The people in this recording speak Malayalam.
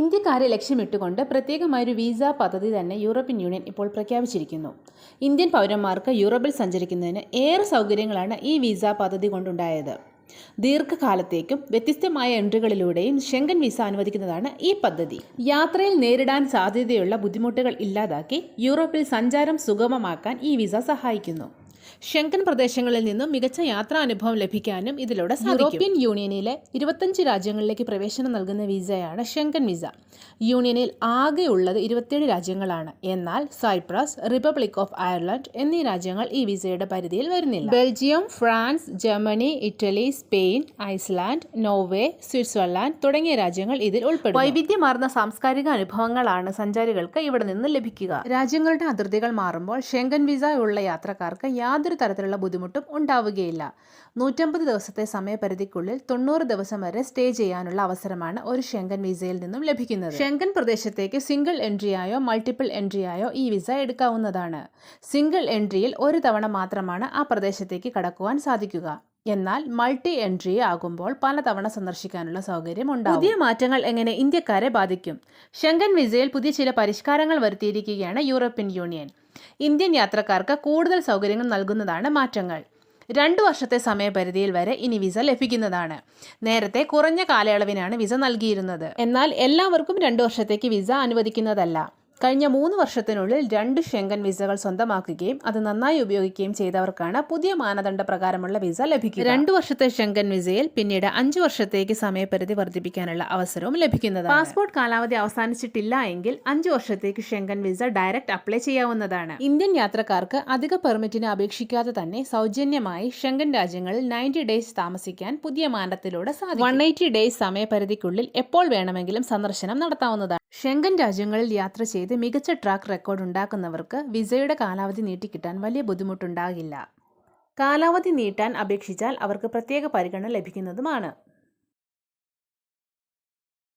ഇന്ത്യക്കാരെ ലക്ഷ്യമിട്ടുകൊണ്ട് പ്രത്യേകമായൊരു വിസ പദ്ധതി തന്നെ യൂറോപ്യൻ യൂണിയൻ ഇപ്പോൾ പ്രഖ്യാപിച്ചിരിക്കുന്നു. ഇന്ത്യൻ പൗരന്മാർക്ക് യൂറോപ്പിൽ സഞ്ചരിക്കുന്നതിന് ഏറെ സൗകര്യങ്ങളാണ് ഈ വിസ പദ്ധതി കൊണ്ടുണ്ടായത്. ദീർഘകാലത്തേക്കും വ്യത്യസ്തമായ എൻട്രികളിലൂടെയും ഷെങ്കൻ വിസ അനുവദിക്കുന്നതാണ് ഈ പദ്ധതി. യാത്രയിൽ നേരിടാൻ സാധ്യതയുള്ള ബുദ്ധിമുട്ടുകൾ ഇല്ലാതാക്കി യൂറോപ്പിൽ സഞ്ചാരം സുഗമമാക്കാൻ ഈ വിസ സഹായിക്കുന്നു. ഷെങ്കൻ പ്രദേശങ്ങളിൽ നിന്നും മികച്ച യാത്രാനുഭവം ലഭിക്കാനും ഇതിലൂടെ യൂറോപ്യൻ യൂണിയനിലെ ഇരുപത്തഞ്ച് രാജ്യങ്ങളിലേക്ക് പ്രവേശനം നൽകുന്ന വിസയാണ് ഷെങ്കൻ വിസ. യൂണിയനിൽ ആകെയുള്ളത് ഇരുപത്തിയേഴ് രാജ്യങ്ങളാണ്. എന്നാൽ സൈപ്രസ് റിപ്പബ്ലിക് ഓഫ് അയർലൻഡ് എന്നീ രാജ്യങ്ങൾ ഈ വിസയുടെ പരിധിയിൽ വരുന്നില്ല. Belgium France Germany Italy Spain Iceland Norway Switzerland തുടങ്ങിയ രാജ്യങ്ങൾ ഇതിൽ ഉൾപ്പെടും വൈവിധ്യമാർന്ന സാംസ്കാരിക അനുഭവങ്ങളാണ് സഞ്ചാരികൾക്ക് ഇവിടെ നിന്ന് ലഭിക്കുക. രാജ്യങ്ങളുടെ അതിർത്തികൾ മാറുമ്പോൾ ഷെങ്കൻ വിസ ഉള്ള യാത്രക്കാർക്ക് യാതൊരു തരത്തിലുള്ള ബുദ്ധിമുട്ടും ഉണ്ടാവുകയില്ല. നൂറ്റമ്പത് ദിവസത്തെ സമയപരിധിക്കുള്ളിൽ തൊണ്ണൂറ് ദിവസം വരെ സ്റ്റേ ചെയ്യാനുള്ള അവസരമാണ് ഒരു ഷെങ്കൻ വിസയിൽ നിന്നും ലഭിക്കുന്നത്. ഷെങ്കൻ പ്രദേശത്തേക്ക് സിംഗിൾ എൻട്രിയായോ മൾട്ടിപ്പിൾ എൻട്രിയായോ ഈ വിസ എടുക്കാവുന്നതാണ്. സിംഗിൾ എൻട്രിയിൽ ഒരു തവണ മാത്രമാണ് ആ പ്രദേശത്തേക്ക് കടക്കുവാൻ സാധിക്കുക. എന്നാൽ മൾട്ടി എൻട്രി ആകുമ്പോൾ പലതവണ സന്ദർശിക്കാനുള്ള സൗകര്യം ഉണ്ടാകും പുതിയ മാറ്റങ്ങൾ എങ്ങനെ ഇന്ത്യക്കാരെ ബാധിക്കും? ഷെങ്കൻ വിസയിൽ പുതിയ ചില പരിഷ്കാരങ്ങൾ വരുത്തിയിരിക്കുകയാണ് യൂറോപ്യൻ യൂണിയൻ ഇന്ത്യൻ യാത്രക്കാർക്ക് കൂടുതൽ സൗകര്യങ്ങൾ നൽകുന്നതാണ് മാറ്റങ്ങൾ. രണ്ടു വർഷത്തെ സമയപരിധിയിൽ വരെ ഇനി വിസ ലഭിക്കുന്നതാണ്. നേരത്തെ കുറഞ്ഞ കാലയളവിനാണ് വിസ നൽകിയിരുന്നത്. എന്നാൽ എല്ലാവർക്കും രണ്ടു വർഷത്തേക്ക് വിസ അനുവദിക്കുന്നതല്ല. കഴിഞ്ഞ മൂന്ന് വർഷത്തിനുള്ളിൽ രണ്ട് ഷെങ്കൻ വിസകൾ സ്വന്തമാക്കുകയും അത് നന്നായി ഉപയോഗിക്കുകയും ചെയ്തവർക്കാണ് പുതിയ മാനദണ്ഡ പ്രകാരമുള്ള വിസ ലഭിക്കുക. രണ്ടു വർഷത്തെ ഷെങ്കൻ വിസയിൽ പിന്നീട് അഞ്ചു വർഷത്തേക്ക് സമയപരിധി വർദ്ധിപ്പിക്കാനുള്ള അവസരവും ലഭിക്കുന്നത് പാസ്പോർട്ട് കാലാവധി അവസാനിച്ചിട്ടില്ല എങ്കിൽ അഞ്ചു വർഷത്തേക്ക് ഷെങ്കൻ വിസ ഡയറക്റ്റ് അപ്ലൈ ചെയ്യാവുന്നതാണ്. ഇന്ത്യൻ യാത്രക്കാർക്ക് അധിക പെർമിറ്റിന് അപേക്ഷിക്കാതെ തന്നെ സൗജന്യമായി ഷെങ്കൻ രാജ്യങ്ങളിൽ നയന്റി ഡേയ്സ് താമസിക്കാൻ പുതിയ മാനത്തിലൂടെ സാധിക്കും. വൺ എയ്റ്റി ഡേയ്സ് സമയപരിധിക്കുള്ളിൽ എപ്പോൾ വേണമെങ്കിലും സന്ദർശനം നടത്താവുന്നതാണ്. ഷെങ്കൻ രാജ്യങ്ങളിൽ യാത്ര ചെയ്ത് മികച്ച ട്രാക്ക് റെക്കോർഡ് ഉണ്ടാക്കുന്നവർക്ക് വിസയുടെ കാലാവധി നീട്ടിക്കിട്ടാൻ വലിയ ബുദ്ധിമുട്ടുണ്ടാകില്ല. കാലാവധി നീട്ടാൻ അപേക്ഷിച്ചാൽ അവർക്ക് പ്രത്യേക പരിഗണന ലഭിക്കുന്നതുമാണ്.